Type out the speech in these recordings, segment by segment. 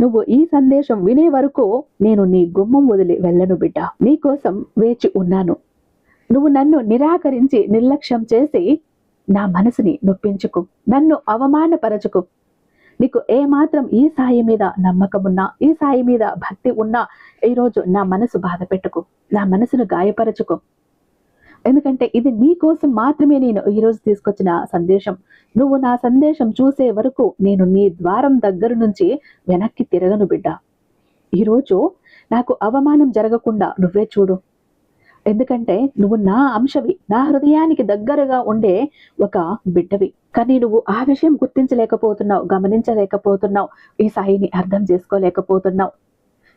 నువ్వు ఈ సందేశం వినే వరకు నేను నీ గుమ్మం వదిలి వెళ్ళను బిడ్డ. నీకోసం వేచి ఉన్నాను. నువ్వు నన్ను నిరాకరించి నిర్లక్ష్యం చేసి నా మనసుని నొప్పించుకు నన్ను అవమానపరచుకు. నీకు ఏమాత్రం ఈ సాయి మీద నమ్మకం ఉన్నా ఈ సాయి మీద భక్తి ఉన్నా ఈరోజు నా మనసు బాధ పెట్టుకు నా మనసును గాయపరచుకో. ఎందుకంటే ఇది నీ కోసం మాత్రమే నేను ఈరోజు తీసుకొచ్చిన సందేశం. నువ్వు నా సందేశం చూసే వరకు నేను నీ ద్వారం దగ్గర నుంచి వెనక్కి తిరగను బిడ్డ. ఈరోజు నాకు అవమానం జరగకుండా నువ్వే చూడు. ఎందుకంటే నువ్వు నా అంశవి నా హృదయానికి దగ్గరగా ఉండే ఒక బిడ్డవి. కానీ నువ్వు ఆ విషయం గుర్తించలేకపోతున్నావు గమనించలేకపోతున్నావు ఈ సాయిని అర్థం చేసుకోలేకపోతున్నావు.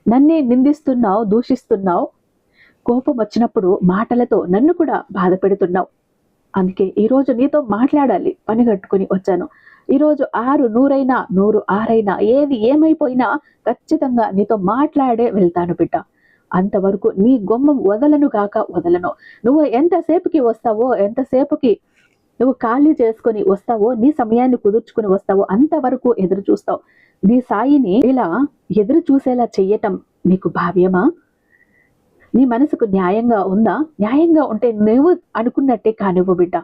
నన్నే నిందిస్తున్నావు దూషిస్తున్నావు కోపం వచ్చినప్పుడు మాటలతో నన్ను కూడా బాధ పెడుతున్నావు అందుకే ఈరోజు నీతో మాట్లాడాలి పని కట్టుకుని వచ్చాను. ఈరోజు ఆరు నూరైనా నూరు ఆరైనా ఏది ఏమైపోయినా ఖచ్చితంగా నీతో మాట్లాడే వెళ్తాను బిడ్డ. అంతవరకు నీ గుమ్మం వదలను గాక వదలను. నువ్వు ఎంతసేపుకి వస్తావో ఎంతసేపుకి నువ్వు ఖాళీ చేసుకొని వస్తావో నీ సమయాన్ని కుదుర్చుకుని వస్తావో అంతవరకు ఎదురు చూస్తావు. నీ సాయిని ఇలా ఎదురు చూసేలా చెయ్యటం నీకు భావ్యమా? నీ మనసుకు న్యాయంగా ఉందా? న్యాయంగా ఉంటే నువ్వు అనుకున్నట్టే కానివ్వు బిడ్డ.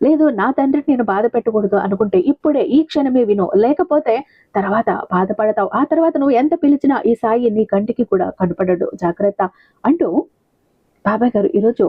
లేదు నా తండ్రిని నేను బాధ పెట్టకూడదు అనుకుంటే ఇప్పుడే ఈ క్షణమే విను. లేకపోతే తర్వాత బాధపడతావు. ఆ తర్వాత నువ్వు ఎంత పిలిచినా ఈ సాయి నీ కంటికి కూడా కనపడడు. జాగ్రత్త అంటూ బాబాయ్ గారు ఈరోజు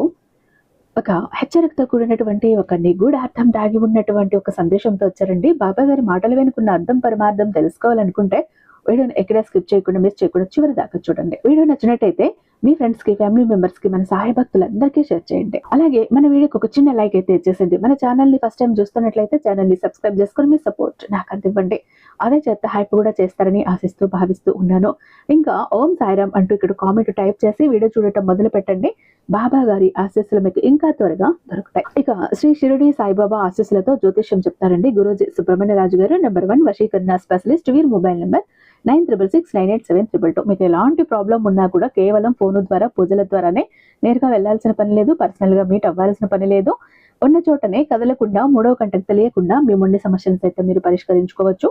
ఒక హెచ్చరికతో కూడినటువంటి ఒక నిగూఢ అర్థం దాగి ఉన్నటువంటి ఒక సందేశంతో వచ్చారండి. బాబాయ్ గారి మాటలు వెనుకున్న అర్థం పరమార్థం తెలుసుకోవాలనుకుంటే వీడియోని ఎక్కడ స్కిప్ చేయకుండా మిస్ చేయకుండా చివరి దాకా చూడండి. వీడియో నచ్చినట్టయితే మీ ఫ్రెండ్స్కి ఫ్యామిలీ మెంబర్స్కి మన సహాయ భక్తులందరికీ షేర్ చేయండి. అలాగే మన వీడియోకి ఒక చిన్న లైక్ అయితే ఇచ్చేసండి మన ఛానల్ని ఫస్ట్ టైం చూస్తున్నట్లయితే ఛానల్ని సబ్స్క్రైబ్ చేసుకుని మీ సపోర్ట్ నాకు అందివ్వండి. అదే చేత హైప్ కూడా చేస్తారని ఆశిస్తూ భావిస్తూ ఉన్నాను. ఇంకా ఓం సాయిరామ్ అంటూ ఇక్కడ కామెంట్ టైప్ చేసి వీడియో చూడటం మొదలు పెట్టండి. బాబా గారి ఆశీస్సులు మీకు ఇంకా త్వరగా దొరుకుతాయి. ఇక శ్రీ షిరిడి సాయిబాబా ఆశీస్సులతో జ్యోతిష్యం చెప్తారండి గురూజీ సుబ్రహ్మణ్య రాజు గారు. నెంబర్ వన్ వశీకరణ specialist Veer mobile number nine triple six nine eight seven triple two. మీకు ఎలాంటి ప్రాబ్లం ఉన్నా కూడా కేవలం ఫోను ద్వారా పూజల ద్వారానే నేరుగా వెళ్ళాల్సిన పని లేదు పర్సనల్గా మీట్ అవ్వాల్సిన పని లేదు. ఉన్న చోటనే కదలకుండా మూడో కంటకు తెలియకుండా మీ మొండి సమస్యలను సైతం మీరు పరిష్కరించుకోవచ్చు.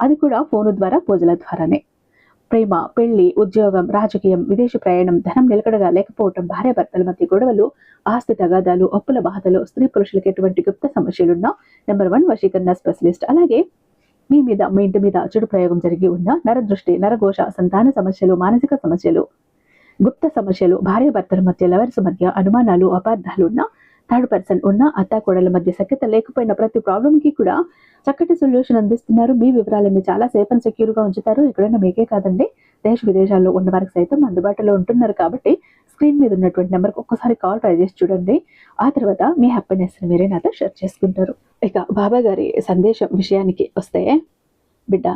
అది కూడా ఫోను ద్వారా పూజల ద్వారానే. ప్రేమ పెళ్ళి ఉద్యోగం రాజకీయం విదేశీ ప్రయాణం ధనం నిలకడగా లేకపోవటం భార్యాభర్తల మధ్య గొడవలు ఆస్తి తగాదాలు అప్పుల బాధలు స్త్రీ పురుషులకు ఎటువంటి గుప్త సమస్యలున్నా నెంబర్ వన్ వశీకరణ స్పెషలిస్ట్. అలాగే మీ మీద మీ ఇంటి మీద చెడు ప్రయోగం జరిగి ఉన్న నరదృష్టి నరఘోష సంతాన సమస్యలు మానసిక సమస్యలు గుప్త సమస్యలు భార్యాభర్తల మధ్య లవర్స్ మధ్య అనుమానాలు అపార్థాలు ఉన్న థర్డ్ పర్సన్ ఉన్న అత్త కోడల మధ్య సఖ్యత లేకపోయిన ప్రతి ప్రాబ్లం కి కూడా చక్కటి సొల్యూషన్ అందిస్తున్నారు. మీ వివరాలన్నీ చాలా సేఫ్ అండ్ సెక్యూర్గా ఉంచుతారు. ఎక్కడైనా మీకే కాదండి. దేశ విదేశాల్లో ఉన్న వారికి సైతం అందుబాటులో ఉంటున్నారు కాబట్టి స్క్రీన్ మీద ఉన్నటువంటి నెంబర్కి ఒక్కసారి కాల్ ట్రై చేసి చూడండి. ఆ తర్వాత మీ హ్యాపీనెస్ని మీరే నాతో షేర్ చేసుకుంటారు. ఇక బాబా గారి సందేశం విషయానికి వస్తే బిడ్డ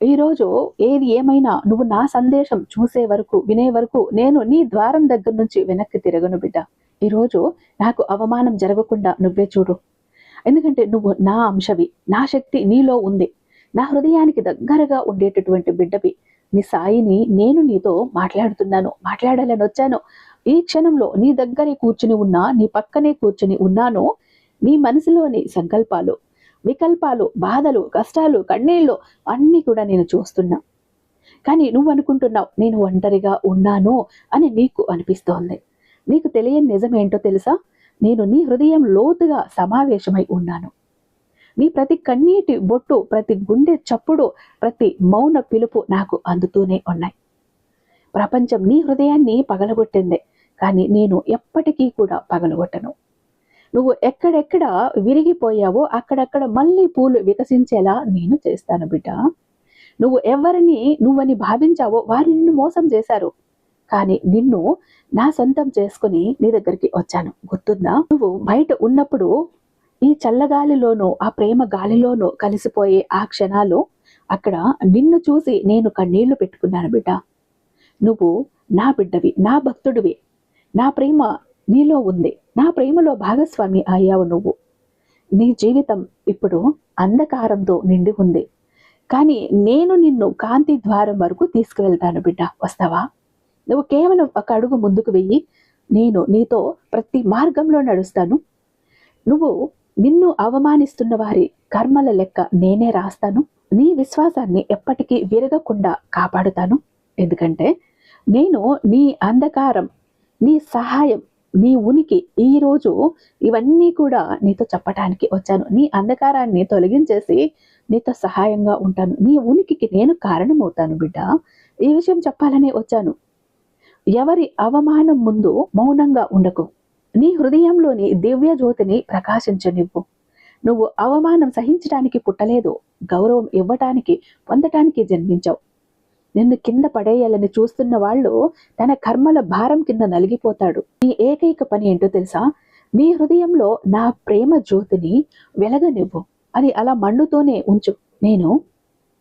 ఈరోజు ఏది ఏమైనా నువ్వు నా సందేశం చూసే వరకు వినే వరకు నేను నీ ద్వారం దగ్గర నుంచి వెనక్కి తిరగను బిడ్డ. ఈరోజు నాకు అవమానం జరగకుండా నువ్వే చూడు. ఎందుకంటే నువ్వు నా అంశవి నా శక్తి నీలో ఉంది. నా హృదయానికి దగ్గరగా ఉండేటటువంటి బిడ్డవి. నీ సాయిని నేను నీతో మాట్లాడుతున్నాను మాట్లాడాలని వచ్చాను. ఈ క్షణంలో నీ దగ్గరే కూర్చుని ఉన్నా నీ పక్కనే కూర్చుని ఉన్నాను. నీ మనసులోని సంకల్పాలు వికల్పాలు బాధలు కష్టాలు కన్నీళ్ళు అన్నీ కూడా నేను చూస్తున్నా. కానీ నువ్వు అనుకుంటున్నావు నేను ఒంటరిగా ఉన్నాను అని నీకు అనిపిస్తోంది. నీకు తెలియని నిజం ఏంటో తెలుసా? నేను నీ హృదయం లోతుగా సమావేశమై ఉన్నాను. నీ ప్రతి కన్నీటి బొట్టు ప్రతి గుండె చప్పుడు ప్రతి మౌన పిలుపు నాకు అందుతూనే ఉన్నాయి. ప్రపంచం నీ హృదయాన్ని పగలగొట్టింది కానీ నేను ఎప్పటికీ కూడా పగలగొట్టను. నువ్వు ఎక్కడెక్కడ విరిగిపోయావో అక్కడక్కడ మళ్ళీ పూలు వికసించేలా నేను చేస్తాను బిడ్డ. నువ్వు ఎవరిని నువ్వని భావించావో వారు నిన్ను మోసం చేశారు కానీ నిన్ను నా సొంతం చేసుకుని నీ దగ్గరికి వచ్చాను. గుర్తుందా? నువ్వు బయట ఉన్నప్పుడు ఈ చల్లగాలిలోనూ ఆ ప్రేమ గాలిలోనూ కలిసిపోయే ఆ క్షణాలు అక్కడ నిన్ను చూసి నేను కన్నీళ్ళు పెట్టుకున్నాను బిడ్డ. నువ్వు నా బిడ్డవి నా భక్తుడివి. నా ప్రేమ నీలో ఉంది. నా ప్రేమలో భాగస్వామి అయ్యావు నువ్వు. నీ జీవితం ఇప్పుడు అంధకారంతో నిండి ఉంది. కానీ నేను నిన్ను కాంతి ద్వారం వరకు తీసుకువెళ్తాను బిడ్డ. వస్తావా? నువ్వు కేవలం ఒక అడుగు ముందుకు వెయ్యి. నేను నీతో ప్రతి మార్గంలో నడుస్తాను. నువ్వు నిన్ను అవమానిస్తున్న వారి కర్మల లెక్క నేనే రాస్తాను. నీ విశ్వాసాన్ని ఎప్పటికీ విరగకుండా కాపాడుతాను. ఎందుకంటే నేను నీ అంధకారం నీ సహాయం నీ ఉనికి ఈ రోజు ఇవన్నీ కూడా నీతో చెప్పటానికి వచ్చాను. నీ అంధకారాన్ని తొలగించేసి నీతో సహాయంగా ఉంటాను. నీ ఉనికికి నేను కారణమవుతాను బిడ్డ. ఈ విషయం చెప్పాలనే వచ్చాను. ఎవరి అవమానం ముందు మౌనంగా ఉండకు. నీ హృదయంలోని దివ్య జ్యోతిని ప్రకాశించనివ్వు నువ్వు. అవమానం సహించడానికి పుట్టలేదు గౌరవం ఇవ్వటానికి పొందటానికి జన్మించావు. నిన్ను కింద పడేయాలని చూస్తున్న వాళ్ళు తన కర్మల భారం కింద నలిగిపోతాడు. నీ ఏకైక పని ఏంటో తెలుసా? నీ హృదయంలో నా ప్రేమ జ్యోతిని వెలగనివ్వు. అది అలా మండుతోనే ఉంచు. నేను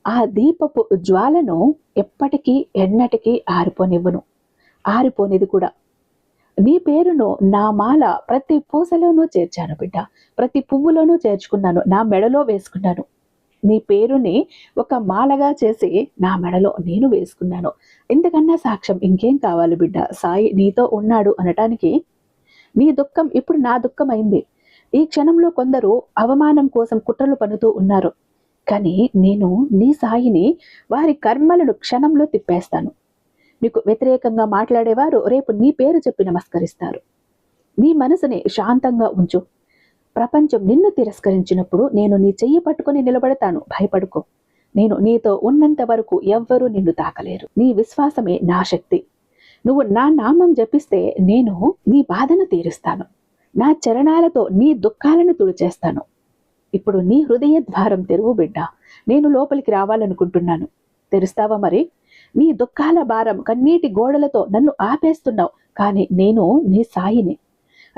ఆ దీపపు జ్వాలను ఎప్పటికీ ఎన్నటికీ ఆరిపోనివ్వను. ఆరిపోనిది కూడా నీ పేరును నా మాల ప్రతి పూసలోనూ చేర్చాను బిడ్డ. ప్రతి పువ్వులోనూ చేర్చుకున్నాను. నా మెడలో వేసుకున్నాను. నీ పేరుని ఒక మాలగా చేసి నా మెడలో నేను వేసుకున్నాను. ఇంతకన్నా సాక్ష్యం ఇంకేం కావాలి బిడ్డ? సాయి నీతో ఉన్నాడు అనటానికి నీ దుఃఖం ఇప్పుడు నా దుఃఖం అయింది ఈ క్షణంలో కొందరు అవమానం కోసం కుట్రలు పనుతూ ఉన్నారు. కానీ నేను నీ సాయిని వారి కర్మలను క్షణంలో తిప్పేస్తాను. నీకు వ్యతిరేకంగా మాట్లాడేవారు రేపు నీ పేరు చెప్పి నమస్కరిస్తారు. నీ మనసుని శాంతంగా ఉంచు. ప్రపంచం నిన్ను తిరస్కరించినప్పుడు నేను నీ చెయ్యి పట్టుకొని నిలబడతాను. భయపడుకో. నేను నీతో ఉన్నంత వరకు ఎవ్వరూ నిన్ను తాకలేరు. నీ విశ్వాసమే నా శక్తి. నువ్వు నా నామం జపిస్తే నేను నీ బాధను తీరుస్తాను. నా చరణాలతో నీ దుఃఖాలను తుడిచేస్తాను. ఇప్పుడు నీ హృదయ ద్వారం తెరువు బిడ్డ. నేను లోపలికి రావాలనుకుంటున్నాను. తెరుస్తావా మరి? నీ దుఃఖాల భారం కన్నీటి గోడలతో నన్ను ఆపేస్తున్నావు. కానీ నేను నీ సాయిని.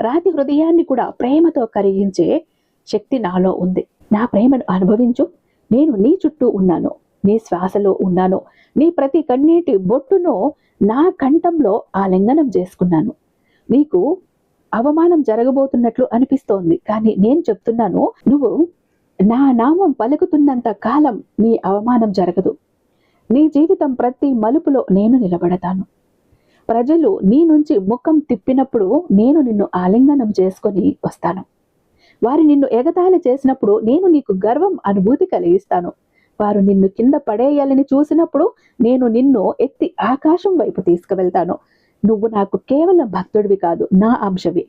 రాతి హృదయాన్ని కూడా ప్రేమతో కరిగించే శక్తి నాలో ఉంది. నా ప్రేమను అనుభవించు. నేను నీ చుట్టూ ఉన్నాను. నీ శ్వాసలో ఉన్నాను. నీ ప్రతి కన్నీటి బొట్టును నా కంఠంలో ఆలింగనం చేసుకున్నాను. నీకు అవమానం జరగబోతున్నట్లు అనిపిస్తోంది. కానీ నేను చెప్తున్నాను నువ్వు నా నామం పలుకుతున్నంత కాలం నీ అవమానం జరగదు. నీ జీవితం ప్రతి మలుపులో నేను నిలబడతాను. ప్రజలు నీ నుంచి ముఖం తిప్పినప్పుడు నేను నిన్ను ఆలింగనం చేసుకొని వస్తాను. వారు నిన్ను ఎగతాళి చేసినప్పుడు నేను నీకు గర్వం అనుభూతి కలిగిస్తాను. వారు నిన్ను కింద పడేయాలని చూసినప్పుడు నేను నిన్ను ఎత్తి ఆకాశం వైపు తీసుకువెళ్తాను. నువ్వు నాకు కేవలం భక్తుడివి కాదు నా అంశవి.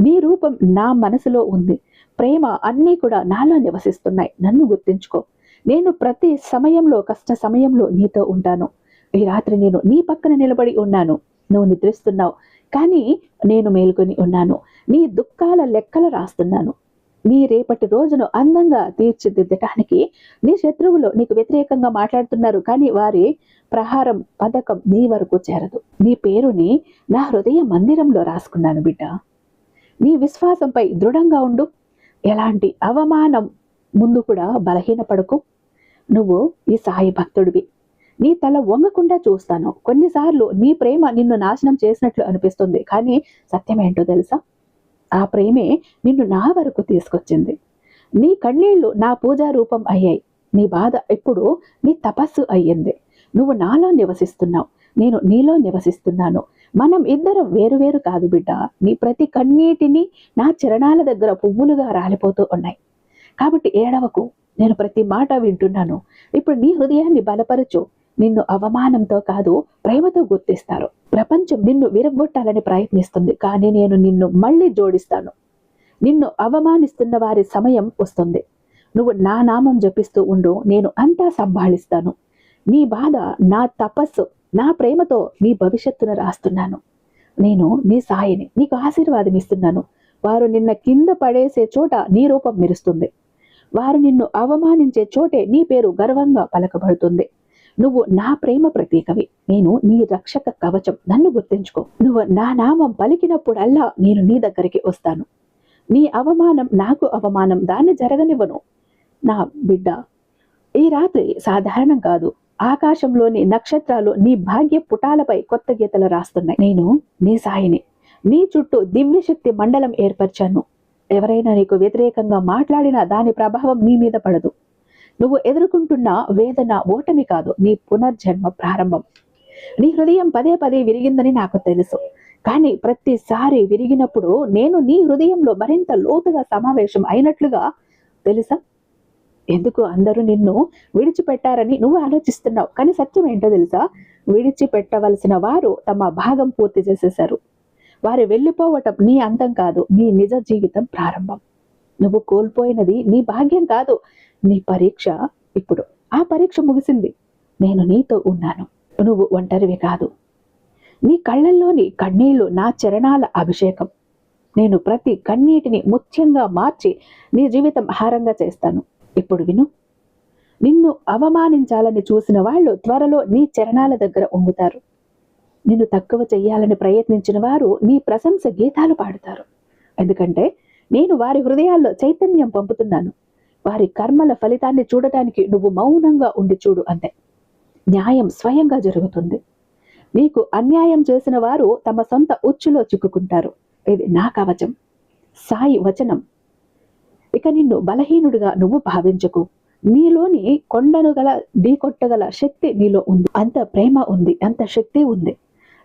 నీ రూపం నా మనసులో ఉంది. ప్రేమ అన్నీ కూడా నాలో నివసిస్తున్నాయి. నన్ను గుర్తించుకో. నేను ప్రతి సమయంలో కష్ట సమయంలో నీతో ఉంటాను. ఈ రాత్రి నేను నీ పక్కన నిలబడి ఉన్నాను. నువ్వు నిద్రిస్తున్నావు. కానీ నేను మేలుకొని ఉన్నాను. నీ దుఃఖాల లెక్కలు రాస్తున్నాను. నీ రేపటి రోజును అందంగా తీర్చిదిద్దటానికి నీ శత్రువులు నీకు వ్యతిరేకంగా మాట్లాడుతున్నారు. కానీ వారి ప్రహారం పథకం నీ వరకు చేరదు. నీ పేరుని నా హృదయ మందిరంలో రాసుకున్నాను బిడ్డ. నీ విశ్వాసంపై దృఢంగా ఉండు. ఎలాంటి అవమానం ముందు కూడా బలహీనపడకు. నువ్వు ఈ సాయి భక్తుడివి. నీ తల వంగకుండా చూస్తాను. కొన్నిసార్లు నీ ప్రేమ నిన్ను నాశనం చేసినట్లు అనిపిస్తుంది. కానీ సత్యమేంటో తెలుసా? ఆ ప్రేమే నిన్ను నా వరకు తీసుకొచ్చింది. నీ కన్నీళ్ళు నా పూజా రూపం అయ్యాయి. నీ బాధ ఇప్పుడు నీ తపస్సు అయ్యింది. నువ్వు నాలో నివసిస్తున్నావు. నేను నీలో నివసిస్తున్నాను. మనం ఇద్దరం వేరువేరు కాదు బిడ్డ. నీ ప్రతి కన్నీటిని నా చరణాల దగ్గర పువ్వులుగా రాలిపోతూ ఉన్నాయి. కాబట్టి ఏడవకు. నేను ప్రతి మాట వింటున్నాను. ఇప్పుడు నీ హృదయాన్ని బలపరచు. నిన్ను అవమానంతో కాదు ప్రేమతో గుర్తిస్తారు. ప్రపంచం నిన్ను విరగొట్టాలని ప్రయత్నిస్తుంది కానీ నేను నిన్ను మళ్ళీ జోడిస్తాను. నిన్ను అవమానిస్తున్న వారి సమయం వస్తుంది. నువ్వు నా నామం జపిస్తూ ఉండు నేను అంతా సంభాళిస్తాను. నీ బాధ నా తపస్సు నా ప్రేమతో నీ భవిష్యత్తును రాస్తున్నాను. నేను నీ సాయిని నీకు ఆశీర్వాదం ఇస్తున్నాను. వారు నిన్న కింద పడేసే చోట నీ రూపం మెరుస్తుంది. వారు నిన్ను అవమానించే చోటే నీ పేరు గర్వంగా పలకబడుతుంది. నువ్వు నా ప్రేమ ప్రతీకవి. నేను నీ రక్షక కవచం. నన్ను గుర్తించుకో. నువ్వు నా నామం పలికినప్పుడల్లా నేను నీ దగ్గరికి వస్తాను. నీ అవమానం నాకు అవమానం. దాన్ని జరగనివ్వను. నా బిడ్డ ఈ రాత్రి సాధారణం కాదు. ఆకాశంలోని నక్షత్రాలు నీ భాగ్య పుటాలపై కొత్త గీతలు రాస్తున్నాయి. నేను నీ సాయిని. నీ చుట్టూ దివ్యశక్తి మండలం ఏర్పరిచాను. ఎవరైనా నీకు వ్యతిరేకంగా మాట్లాడినా దాని ప్రభావం నీ మీద పడదు. నువ్వు ఎదుర్కొంటున్న వేదన ఓటమి కాదు నీ పునర్జన్మ ప్రారంభం. నీ హృదయం పదే పదే విరిగిందని నాకు తెలుసు. కానీ ప్రతిసారి విరిగినప్పుడు నేను నీ హృదయంలో మరింత లోతుగా సమావేశం అయినట్లుగా తెలుసా? ఎందుకు అందరూ నిన్ను విడిచిపెట్టారని నువ్వు ఆలోచిస్తున్నావు? కానీ సత్యం ఏంటో తెలుసా? విడిచిపెట్టవలసిన వారు తమ భాగం పూర్తి చేసేశారు. వారు వెళ్ళిపోవటం నీ అంతం కాదు నీ నిజ జీవితం ప్రారంభం. నువ్వు కోల్పోయినది నీ భాగ్యం కాదు నీ పరీక్ష ఇప్పుడు. ఆ పరీక్ష ముగిసింది. నేను నీతో ఉన్నాను. నువ్వు ఒంటరివి కాదు. నీ కళ్ళల్లోని కన్నీళ్ళు నా చరణాల అభిషేకం. నేను ప్రతి కన్నీటిని ముత్యంగా మార్చి నీ జీవితం హారంగా చేస్తాను. ఇప్పుడు విను. నిన్ను అవమానించాలని చూసిన వాళ్ళు త్వరలో నీ చరణాల దగ్గర ఉంగుతారు నిన్ను తక్కువ చెయ్యాలని ప్రయత్నించిన వారు నీ ప్రశంస గీతాలు పాడుతారు. ఎందుకంటే నేను వారి హృదయాల్లో చైతన్యం పంపుతున్నాను. వారి కర్మల ఫలితాన్ని చూడటానికి నువ్వు మౌనంగా ఉండి చూడు అంతే. న్యాయం స్వయంగా జరుగుతుంది. నీకు అన్యాయం చేసిన వారు తమ సొంత ఉచ్చులో చిక్కుకుంటారు. ఇది నా కవచం. సాయి వచనం. ఇక నిన్ను బలహీనుడిగా నువ్వు భావించకు. నీలోని కొండను గల ఢీకొట్టగల శక్తి నీలో ఉంది. అంత ప్రేమ ఉంది. అంత శక్తి ఉంది.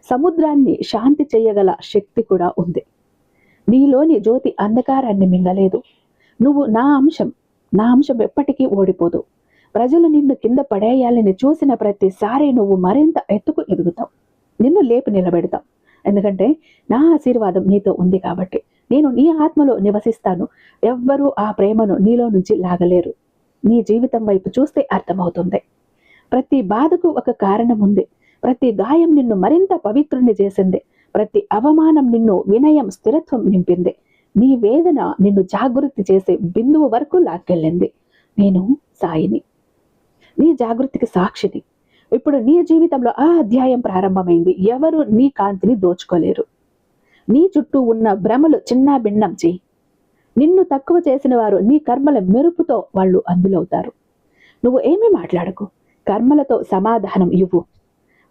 సముద్రాన్ని శాంతి చేయగల శక్తి కూడా ఉంది. నీలోని జ్యోతి అంధకారాన్ని మింగలేదు. నువ్వు నా అంశం నా అంశం ఎప్పటికీ ఓడిపోదు. ప్రజలు నిన్ను కింద పడేయాలని చూసిన ప్రతిసారి నువ్వు మరింత ఎత్తుకు ఎదుగుతావు. నిన్ను లేపి నిలబెడతాం. ఎందుకంటే నా ఆశీర్వాదం నీతో ఉంది కాబట్టి నేను నీ ఆత్మలో నివసిస్తాను. ఎవ్వరూ ఆ ప్రేమను నీలో నుంచి లాగలేరు. నీ జీవితం వైపు చూస్తే అర్థమవుతుంది. ప్రతి బాధకు ఒక కారణం ఉంది. ప్రతి గాయం నిన్ను మరింత పవిత్రుణ్ణి చేసింది. ప్రతి అవమానం నిన్ను వినయం స్థిరత్వం నింపింది. నీ వేదన నిన్ను జాగృతి చేసే బిందువు వరకు లాక్కెళ్ళింది. నేను సాయిని. నీ జాగృతికి సాక్షిని. ఇప్పుడు నీ జీవితంలో ఆ అధ్యాయం ప్రారంభమైంది. ఎవరు నీ కాంతిని దోచుకోలేరు. నీ చుట్టూ ఉన్న భ్రమలు చిన్న భిన్నం చేయి. నిన్ను తక్కువ చేసిన వారు నీ కర్మల మెరుపుతో వాళ్ళు అందులవుతారు. నువ్వు ఏమీ మాట్లాడకు. కర్మలతో సమాధానం ఇవ్వు.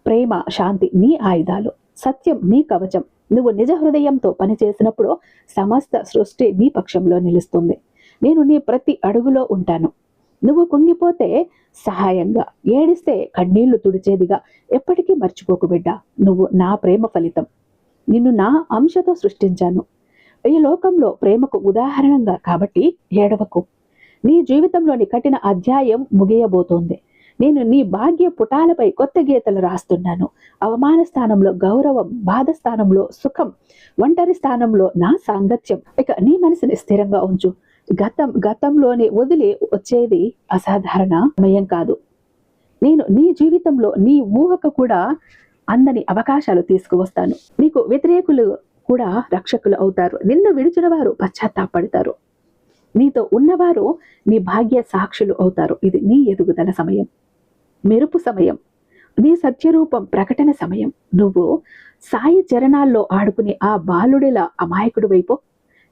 ప్రేమ శాంతి నీ ఆయుధాలు. సత్యం నీ కవచం. నువ్వు నిజ హృదయంతో పనిచేసినప్పుడు సమస్త సృష్టి నీ పక్షంలో నిలుస్తుంది. నేను నీ ప్రతి అడుగులో ఉంటాను. నువ్వు కుంగిపోతే సహాయంగా ఏడిస్తే కన్నీళ్ళు తుడిచేదిగా ఎప్పటికీ మర్చిపోకు బిడ్డ నువ్వు నా ప్రేమ ఫలితం. నిన్ను నా అంశతో సృష్టించాను. ఈ లోకంలో ప్రేమకు ఉదాహరణంగా కాబట్టి ఏడవకు. నీ జీవితంలోని కఠిన అధ్యాయం ముగియబోతోంది. నేను నీ భాగ్య పుటాలపై కొత్త గీతలు రాస్తున్నాను. అవమాన స్థానంలో గౌరవం బాధ స్థానంలో సుఖం ఒంటరి స్థానంలో నా సాంగత్యం. ఇక నీ మనసుని స్థిరంగా ఉంచు. గతం గతంలోనే వదిలి వచ్చేది అసాధారణ సమయం కాదు. నేను నీ జీవితంలో నీ ఊహకు కూడా అందని అవకాశాలు తీసుకువస్తాను. నీకు వ్యతిరేకులు కూడా రక్షకులు అవుతారు. నిన్ను విడిచిన వారు పశ్చాత్తాపడతారు నీతో ఉన్నవారు నీ భాగ్య సాక్షులు అవుతారు. ఇది నీ ఎదుగుదల సమయం. మెరుపు సమయం నీ సత్యరూపం ప్రకటన సమయం. నువ్వు సాయి చరణాల్లో ఆడుకునే ఆ బాలుడిలా అమాయకుడు వైపు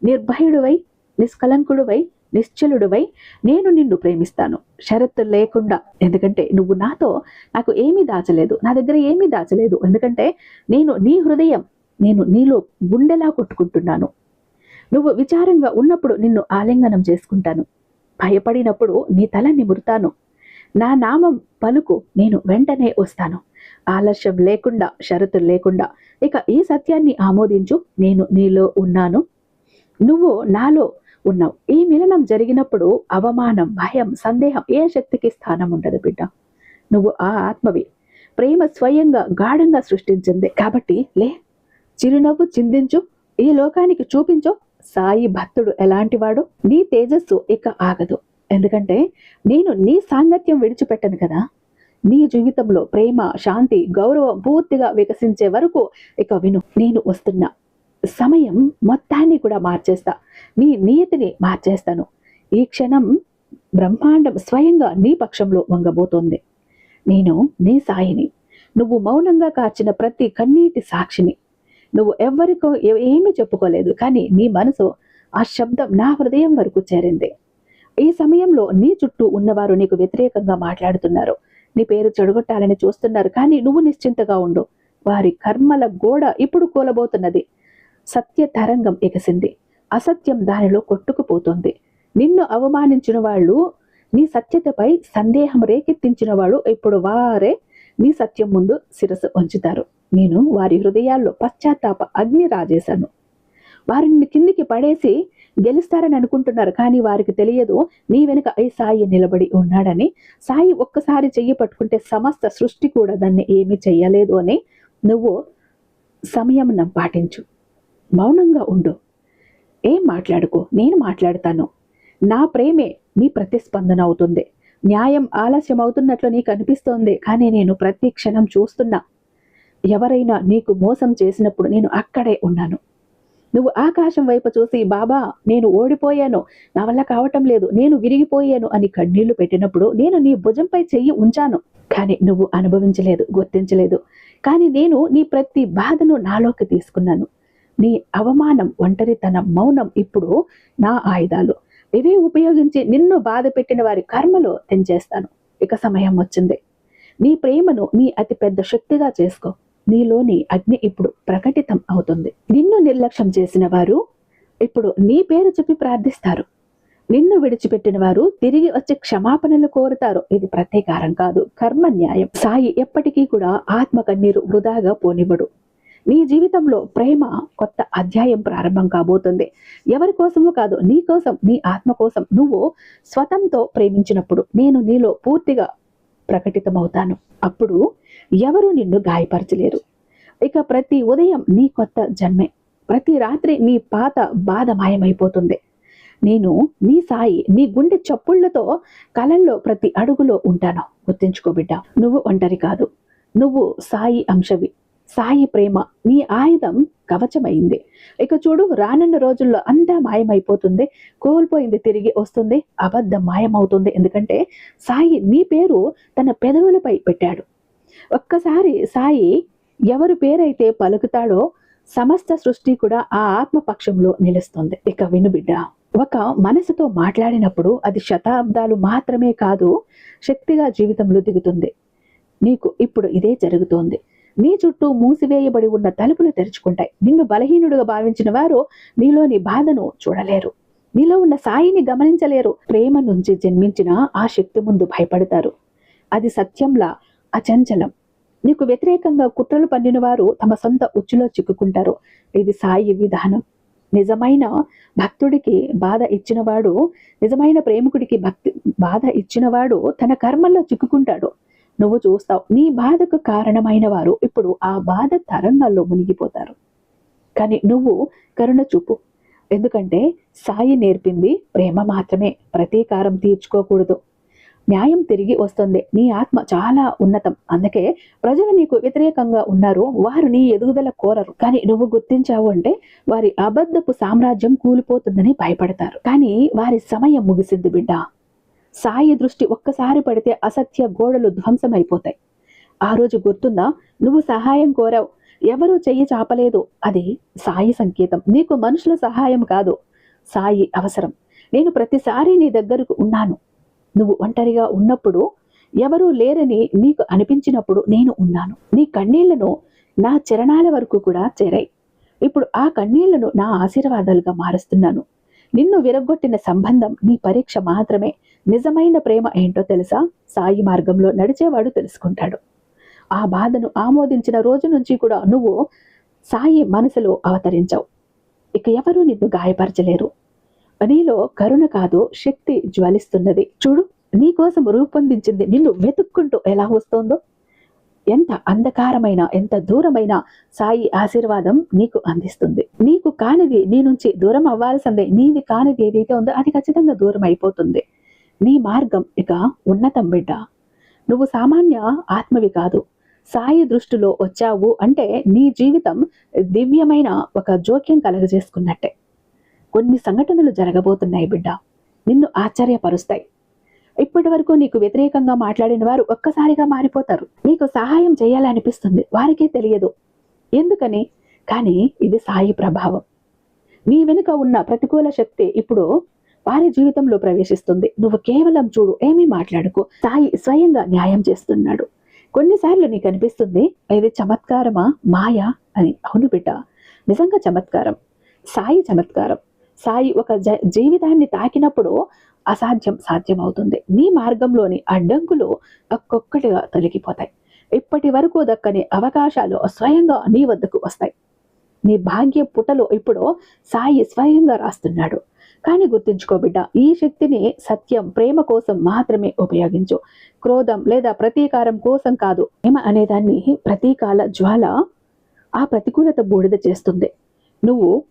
నిర్భయుడువై నిష్కలంకుడువై నిశ్చలుడువై నేను నిన్ను ప్రేమిస్తాను. షరత్తు లేకుండా ఎందుకంటే నువ్వు నాతో నాకు ఏమీ దాచలేదు నా దగ్గర ఏమీ దాచలేదు. ఎందుకంటే నేను నీ హృదయం నేను నీలో గుండెలా కొట్టుకుంటున్నాను. నువ్వు విచారంగా ఉన్నప్పుడు నిన్ను ఆలింగనం చేసుకుంటాను. భయపడినప్పుడు నీ తల నిమురుతాను. నా నామం పలుకు నేను వెంటనే వస్తాను. ఆలస్యం లేకుండా షరతులు లేకుండా ఇక ఈ సత్యాన్ని ఆమోదించు నేను నీలో ఉన్నాను. నువ్వు నాలో ఉన్నావు. ఈ మిలనం జరిగినప్పుడు అవమానం భయం సందేహం ఏ శక్తికి స్థానం ఉండదు బిడ్డ. నువ్వు ఆ ఆత్మవి. ప్రేమ స్వయంగా గాఢంగా సృష్టించింది. కాబట్టి లే. చిరునవ్వు చిందించు. ఈ లోకానికి చూపించు. సాయి భక్తుడు ఎలాంటివాడు? నీ తేజస్సు ఇక ఆగదు. ఎందుకంటే నేను నీ సాంగత్యం విడిచిపెట్టను కదా. నీ జీవితంలో ప్రేమ శాంతి గౌరవం పూర్తిగా వికసించే వరకు ఇక విను నేను వస్తున్నా సమయం మొత్తాన్ని కూడా మార్చేస్తా. నీ నియతిని మార్చేస్తాను. ఈ క్షణం బ్రహ్మాండం స్వయంగా నీ పక్షంలో వంగబోతోంది. నేను నీ సాయిని. నువ్వు మౌనంగా కార్చిన ప్రతి కన్నీటి సాక్షిని. నువ్వు ఎవ్వరికో ఏమీ చెప్పుకోలేదు కానీ నీ మనసు ఆ శబ్దం నా హృదయం వరకు చేరింది. ఈ సమయంలో నీ చుట్టూ ఉన్నవారు నీకు వ్యతిరేకంగా మాట్లాడుతున్నారు. నీ పేరు చెడగొట్టాలని చూస్తున్నారు. కానీ నువ్వు నిశ్చింతగా ఉండు. వారి కర్మల గోడ ఇప్పుడు కూలబోతున్నది. సత్య తరంగం ఎగసింది. అసత్యం దానిలో కొట్టుకుపోతుంది. నిన్ను అవమానించిన వాళ్ళు నీ సత్యతపై సందేహం రేకెత్తించిన వాళ్ళు ఇప్పుడు వారే నీ సత్యం ముందు శిరస్సు ఉంచుతారు నేను వారి హృదయాల్లో పశ్చాత్తాప అగ్ని రాజేశాను. వారిని కిందికి పడేసి గెలుస్తారని అనుకుంటున్నారు. కానీ వారికి తెలియదు నీ వెనుక ఈ సాయి నిలబడి ఉన్నాడని. సాయి ఒక్కసారి చెయ్యి పట్టుకుంటే సమస్త సృష్టి కూడా దాన్ని ఏమీ చెయ్యలేదు అని నువ్వు సమయం పాటించు. మౌనంగా ఉండు. ఏం మాట్లాడుకో? నేను మాట్లాడతాను. నా ప్రేమే నీ ప్రతిస్పందన అవుతుంది. న్యాయం ఆలస్యం అవుతున్నట్లు నీకు అనిపిస్తోంది కానీ నేను ప్రతి క్షణం చూస్తున్నా. ఎవరైనా నీకు మోసం చేసినప్పుడు నేను అక్కడే ఉన్నాను. నువ్వు ఆకాశం వైపు చూసి బాబా నేను ఓడిపోయాను. నా వల్ల కావటం లేదు. నేను విరిగిపోయాను అని కన్నీళ్ళు పెట్టినప్పుడు నేను నీ భుజంపై చెయ్యి ఉంచాను. కానీ నువ్వు అనుభవించలేదు గుర్తించలేదు. కానీ నేను నీ ప్రతి బాధను నాలోకి తీసుకున్నాను. నీ అవమానం ఒంటరితనం మౌనం ఇప్పుడు నా ఆయుధాలు. ఇవే ఉపయోగించి నిన్ను బాధ పెట్టిన వారి కర్మలు తెంచేస్తాను. ఇక సమయం వచ్చింది. నీ ప్రేమను నీ అతి పెద్ద శక్తిగా చేసుకో. నీలోని అగ్ని ఇప్పుడు ప్రకటితం అవుతుంది. నిన్ను నిర్లక్ష్యం చేసిన వారు ఇప్పుడు నీ పేరు చెప్పి ప్రార్థిస్తారు. నిన్ను విడిచిపెట్టిన వారు తిరిగి వచ్చి క్షమాపణలు కోరుతారు. ఇది ప్రతీకారం కాదు కర్మ న్యాయం. సాయి ఎప్పటికీ కూడా ఆత్మ కన్నీరు వృధాగా పోనివ్వడు. నీ జీవితంలో ప్రేమ కొత్త అధ్యాయం ప్రారంభం కాబోతుంది. ఎవరి కోసమో కాదు నీ కోసం నీ ఆత్మ కోసం నువ్వు స్వతంతో ప్రేమించినప్పుడు నేను నీలో పూర్తిగా ప్రకటితమవుతాను. అప్పుడు ఎవరు నిన్ను గాయపరచలేరు. ఇక ప్రతి ఉదయం నీ కొత్త జన్మే. ప్రతి రాత్రి నీ పాత బాధ మాయమైపోతుంది నేను నీ సాయి నీ గుండె చప్పుళ్ళతో కలల్లో ప్రతి అడుగులో ఉంటాను. గుర్తించుకో బిడ్డ నువ్వు ఒంటరి కాదు. నువ్వు సాయి అంశవి. సాయి ప్రేమ నీ ఆయుధం కవచమైంది. ఇక చూడు రానున్న రోజుల్లో అంతా మాయమైపోతుంది. కోల్పోయింది తిరిగి వస్తుంది. అబద్ధం మాయమవుతుంది. ఎందుకంటే సాయి నీ పేరు తన పెదవులపై పెట్టాడు. ఒక్కసారి సాయి ఎవరి పేరైతే పలుకుతాడో సమస్త సృష్టి కూడా ఆ ఆత్మపక్షంలో నిలుస్తుంది. ఇక విను బిడ్డ ఒక మనసుతో మాట్లాడినప్పుడు అది శతాబ్దాలు మాత్రమే కాదు శక్తిగా జీవితంలో దిగుతుంది. నీకు ఇప్పుడు ఇదే జరుగుతోంది. నీ చుట్టూ మూసివేయబడి ఉన్న తలుపులు తెరుచుకుంటాయి. నిన్ను బలహీనుడుగా భావించిన వారు నీలోని బాధను చూడలేరు. నీలో ఉన్న సాయిని గమనించలేరు. ప్రేమ నుంచి జన్మించిన ఆ శక్తి ముందు భయపడతారు. అది సత్యంలా అచంచలం. నీకు వ్యతిరేకంగా కుట్రలు పన్నిన వారు తమ సొంత ఉచ్చులో చిక్కుకుంటారు. ఇది సాయి విధానం. నిజమైన భక్తుడికి బాధ ఇచ్చినవాడు నిజమైన ప్రేమికుడికి భక్తి బాధ ఇచ్చినవాడు తన కర్మల్లో చిక్కుకుంటాడు. నువ్వు చూస్తావు నీ బాధకు కారణమైన వారు ఇప్పుడు ఆ బాధ తరంగాల్లో మునిగిపోతారు. కానీ నువ్వు కరుణ చూపు. ఎందుకంటే సాయి నేర్పింది ప్రేమ మాత్రమే. ప్రతీకారం తీర్చుకోకూడదు. న్యాయం తిరిగి వస్తుంది. నీ ఆత్మ చాలా ఉన్నతం. అందుకే ప్రజలు నీకు వ్యతిరేకంగా ఉన్నారు. వారు నీ ఎదుగుదల కోరరు. కానీ నువ్వు గుర్తించావు అంటే వారి అబద్ధపు సామ్రాజ్యం కూలిపోతుందని భయపడతారు. కానీ వారి సమయం ముగిసింది బిడ్డ. సాయి దృష్టి ఒక్కసారి పడితే అసత్య గోడలు ధ్వంసమైపోతాయి. ఆ రోజు గుర్తుందా? నువ్వు సహాయం కోరావు. ఎవరూ చెయ్యి చాపలేదు. అది సాయి సంకేతం. నీకు మనుషుల సహాయం కాదు. సాయి అవసరం. నేను ప్రతిసారి నీ దగ్గరకు ఉన్నాను. నువ్వు ఒంటరిగా ఉన్నప్పుడు ఎవరూ లేరని నీకు అనిపించినప్పుడు నేను ఉన్నాను. నీ కన్నీళ్ళను నా చరణాల వరకు కూడా చేరాయి. ఇప్పుడు ఆ కన్నీళ్ళను నా ఆశీర్వాదాలుగా మారుస్తున్నాను. నిన్ను విరగొట్టిన సంబంధం నీ పరీక్ష మాత్రమే నిజమైన ప్రేమ ఏంటో తెలుసా? సాయి మార్గంలో నడిచేవాడు తెలుసుకుంటాడు. ఆ బాధను ఆమోదించిన రోజు నుంచి కూడా నువ్వు సాయి మనసులో అవతరించావు. ఇక ఎవరూ నిన్ను గాయపరచలేరు. నీలో కరుణ కాదు శక్తి జ్వలిస్తున్నది. చూడు నీకోసం రూపొందించింది నిన్ను వెతుక్కుంటూ ఎలా వస్తోందో. ఎంత అంధకారమైన ఎంత దూరమైన సాయి ఆశీర్వాదం నీకు అందిస్తుంది. నీకు కానిది నీ నుంచి దూరం అవ్వాల్సిందే. నీది కానిది ఏదైతే ఉందో అది ఖచ్చితంగా దూరం అయిపోతుంది. నీ మార్గం ఇక ఉన్నతం బిడ్డ. నువ్వు సామాన్య ఆత్మవి కాదు. సాయి దృష్టిలో వచ్చావు అంటే నీ జీవితం దివ్యమైన ఒక జోక్యం కలగజేసుకున్నట్టే. కొన్ని సంఘటనలు జరగబోతున్నాయి బిడ్డ. నిన్ను ఆశ్చర్యపరుస్తాయి. ఇప్పటి వరకు నీకు వ్యతిరేకంగా మాట్లాడిన వారు ఒక్కసారిగా మారిపోతారు. నీకు సహాయం చేయాలనిపిస్తుంది. వారికే తెలియదు. ఎందుకని? కానీ ఇది సాయి ప్రభావం. నీ వెనుక ఉన్న ప్రతికూల శక్తి ఇప్పుడు వారి జీవితంలో ప్రవేశిస్తుంది. నువ్వు కేవలం చూడు ఏమీ మాట్లాడుకో. సాయి స్వయంగా న్యాయం చేస్తున్నాడు. కొన్నిసార్లు నీకు అనిపిస్తుంది ఇది చమత్కారమా? మాయా? అని. అవును బిడ్డ. నిజంగా చమత్కారం. సాయి చమత్కారం. సాయి ఒక జీవితాన్ని తాకినప్పుడు అసాధ్యం సాధ్యం అవుతుంది నీ మార్గంలోని అడ్డంకులు ఒక్కొక్కటిగా తొలగిపోతాయి. ఇప్పటి వరకు దక్కని అవకాశాలు స్వయంగా నీ వద్దకు వస్తాయి. నీ భాగ్య పుటలో ఇప్పుడు సాయి స్వయంగా రాస్తున్నాడు. కానీ గుర్తుంచుకో బిడ్డ ఈ శక్తిని సత్యం ప్రేమ కోసం మాత్రమే ఉపయోగించు. క్రోధం లేదా ప్రతీకారం కోసం కాదు ప్రేమ అనేదాన్ని ప్రతీకాల జ్వాల ఆ ప్రతికూలత బూడిద చేస్తుంది. నువ్వు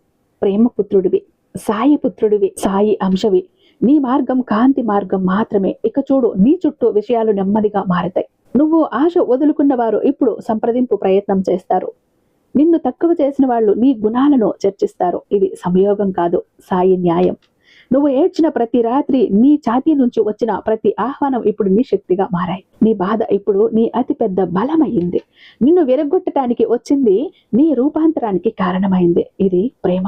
ప్రేమ పుత్రుడివి సాయి పుత్రుడివి సాయి అంశవి. నీ మార్గం కాంతి మార్గం మాత్రమే. ఇక చూడు నీ చుట్టూ విషయాలు నెమ్మదిగా మారతాయి. నువ్వు ఆశ వదులుకున్న వారు ఇప్పుడు సంప్రదింపు ప్రయత్నం చేస్తారు. నిన్ను తక్కువ చేసిన వాళ్ళు నీ గుణాలను చర్చిస్తారు. ఇది సంయోగం కాదు సాయి న్యాయం. నువ్వు ఏడ్చిన ప్రతి రాత్రి నీ ఛాతీ నుంచి వచ్చిన ప్రతి ఆహ్వానం ఇప్పుడు నీ శక్తిగా మారాయి. నీ బాధ ఇప్పుడు నీ అతి పెద్ద బలమైంది. నిన్ను విరగొట్టడానికి వచ్చింది నీ రూపాంతరానికి కారణమైంది. ఇది ప్రేమ.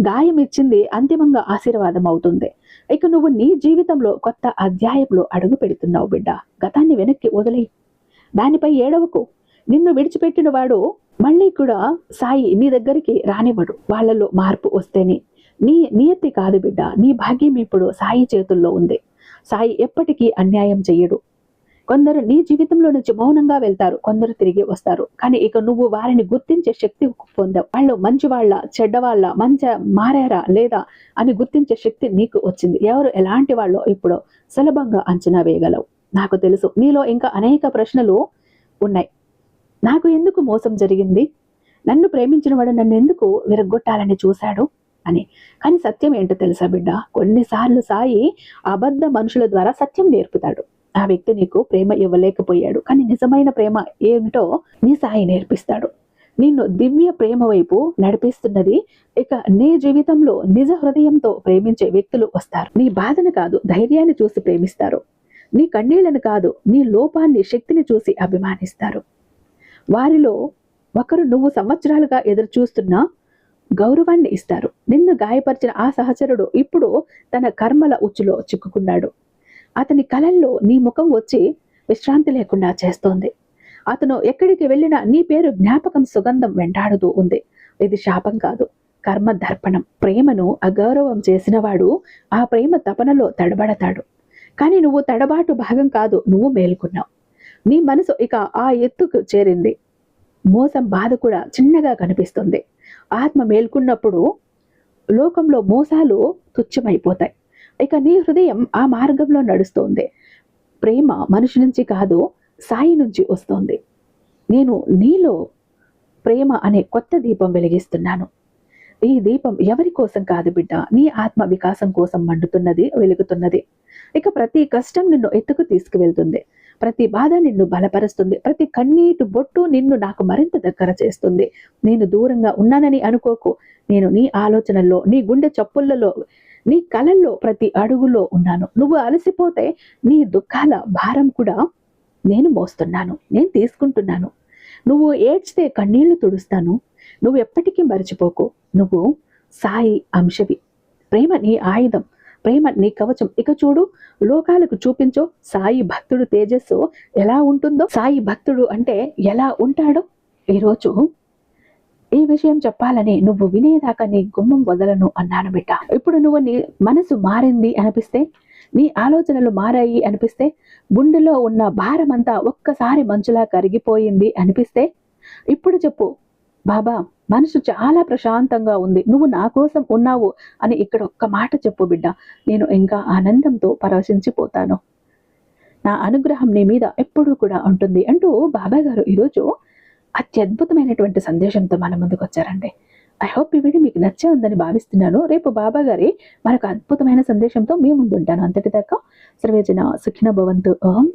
గాయం ఇచ్చింది అంతిమంగా ఆశీర్వాదం అవుతుంది ఇక నువ్వు నీ జీవితంలో కొత్త అధ్యాయంలో అడుగు పెడుతున్నావు బిడ్డ. గతాన్ని వెనక్కి వదిలేయి. దానిపై ఏడవకు. నిన్ను విడిచిపెట్టిన వాడు మళ్ళీ కూడా సాయి నీ దగ్గరికి రానివ్వడు. వాళ్ళలో మార్పు వస్తేనే. నీ నియతి కాదు బిడ్డ. నీ భాగ్యం ఇప్పుడు సాయి చేతుల్లో ఉంది. సాయి ఎప్పటికీ అన్యాయం చెయ్యడు. కొందరు నీ జీవితంలో నుంచి మౌనంగా వెళ్తారు కొందరు తిరిగి వస్తారు. కానీ ఇక నువ్వు వారిని గుర్తించే శక్తి పొందావు. వాళ్ళు మంచి వాళ్ళ చెడ్డవాళ్ళ మంచి మారారా లేదా అని గుర్తించే శక్తి నీకు వచ్చింది. ఎవరు ఎలాంటి వాళ్ళో ఇప్పుడు సులభంగా అంచనా వేయగలవు. నాకు తెలుసు నీలో ఇంకా అనేక ప్రశ్నలు ఉన్నాయి. నాకు ఎందుకు మోసం జరిగింది? నన్ను ప్రేమించిన వాడు నన్ను ఎందుకు విరగొట్టాలని చూశాడు? అని. కానీ సత్యం ఏంటో తెలుసా బిడ్డ? కొన్నిసార్లు సాయి అబద్ధ మనుషుల ద్వారా సత్యం నేర్పుతాడు. ఆ వ్యక్తి నీకు ప్రేమ ఇవ్వలేకపోయాడు. కానీ నిజమైన ప్రేమ ఏమిటో నీ సాయి నేర్పిస్తాడు. నిన్ను దివ్య ప్రేమ వైపు నడిపిస్తున్నది ఇక నీ జీవితంలో నిజ హృదయంతో ప్రేమించే వ్యక్తులు వస్తారు. నీ బాధను కాదు ధైర్యాన్ని చూసి ప్రేమిస్తారు. నీ కన్నీళ్ళను కాదు నీ లోపాన్ని శక్తిని చూసి అభిమానిస్తారు. వారిలో ఒకరు నువ్వు సంవత్సరాలుగా ఎదురు చూస్తున్న గౌరవాన్ని ఇస్తారు. నిన్ను గాయపరిచిన ఆ సహచరుడు ఇప్పుడు తన కర్మల ఉచ్చులో చిక్కుకున్నాడు. అతని కలల్లో నీ ముఖం వచ్చి విశ్రాంతి లేకుండా చేస్తోంది. అతను ఎక్కడికి వెళ్ళినా నీ పేరు జ్ఞాపకం సుగంధం వెంటాడుతూ ఉంది. ఇది శాపం కాదు కర్మ దర్పణం. ప్రేమను అగౌరవం చేసినవాడు ఆ ప్రేమ తపనలో తడబడతాడు. కానీ నువ్వు తడబాటు భాగం కాదు నువ్వు మేల్కున్నావు. నీ మనసు ఇక ఆ ఎత్తుకు చేరింది. మోసం బాధ కూడా చిన్నగా కనిపిస్తుంది. ఆత్మ మేల్కొన్నప్పుడు లోకంలో మోసాలు తుచ్చమైపోతాయి ఇక నీ హృదయం ఆ మార్గంలో నడుస్తోంది. ప్రేమ మనిషి నుంచి కాదు సాయి నుంచి వస్తోంది. నేను నీలో ప్రేమ అనే కొత్త దీపం వెలిగిస్తున్నాను. ఈ దీపం ఎవరి కోసం కాదు బిడ్డ? నీ ఆత్మ వికాసం కోసం మండుతున్నది వెలుగుతున్నది. ఇక ప్రతి కష్టం నిన్ను ఎత్తుకు తీసుకువెళ్తుంది. ప్రతి బాధ నిన్ను బలపరుస్తుంది. ప్రతి కన్నీటి బొట్టు నిన్ను నాకు మరింత దగ్గర చేస్తుంది. నేను దూరంగా ఉన్నానని అనుకోకు. నేను నీ ఆలోచనల్లో నీ గుండె చప్పుళ్ళలో నీ కలల్లో ప్రతి అడుగులో ఉన్నాను. నువ్వు అలసిపోతే నీ దుఃఖాల భారం కూడా నేను మోస్తున్నాను. నేను తీసుకుంటున్నాను. నువ్వు ఏడ్చితే కన్నీళ్ళు తుడుస్తాను. నువ్వు ఎప్పటికీ మర్చిపోకు. నువ్వు సాయి అంశవి. ప్రేమ నీ ఆయుధం. ప్రేమ నీ కవచం. ఇక చూడు లోకాలకు చూపించో సాయి భక్తుడు తేజస్సు ఎలా ఉంటుందో. సాయి భక్తుడు అంటే ఎలా ఉంటాడో. ఈరోజు ఈ విషయం చెప్పాలని నువ్వు వినేదాకా నీ గుమ్మం వదలను అన్నాను బిడ్డ. ఇప్పుడు నువ్వు నీ మనసు మారింది అనిపిస్తే నీ ఆలోచనలు మారాయి అనిపిస్తే గుండెలో ఉన్న భారమంతా ఒక్కసారి మంచులా కరిగిపోయింది అనిపిస్తే ఇప్పుడు చెప్పు బాబా మనసు చాలా ప్రశాంతంగా ఉంది. నువ్వు నా కోసం ఉన్నావు అని ఇక్కడ ఒక్క మాట చెప్పు బిడ్డ. నేను ఇంకా ఆనందంతో పరవశించిపోతాను. నా అనుగ్రహం నీ మీద ఎప్పుడూ కూడా ఉంటుంది అంటూ బాబా గారు ఈరోజు అత్యద్భుతమైనటువంటి సందేశంతో మన ముందుకు వచ్చారండి ఐ హోప్ ఈ వీడియో మీకు నచ్చే ఉందని భావిస్తున్నాను. రేపు బాబా గారి మరొక అద్భుతమైన సందేశంతో మీ ముందు ఉంటాను అంతటిదాకా సర్వేజన సుఖిన భవంతు. ఓం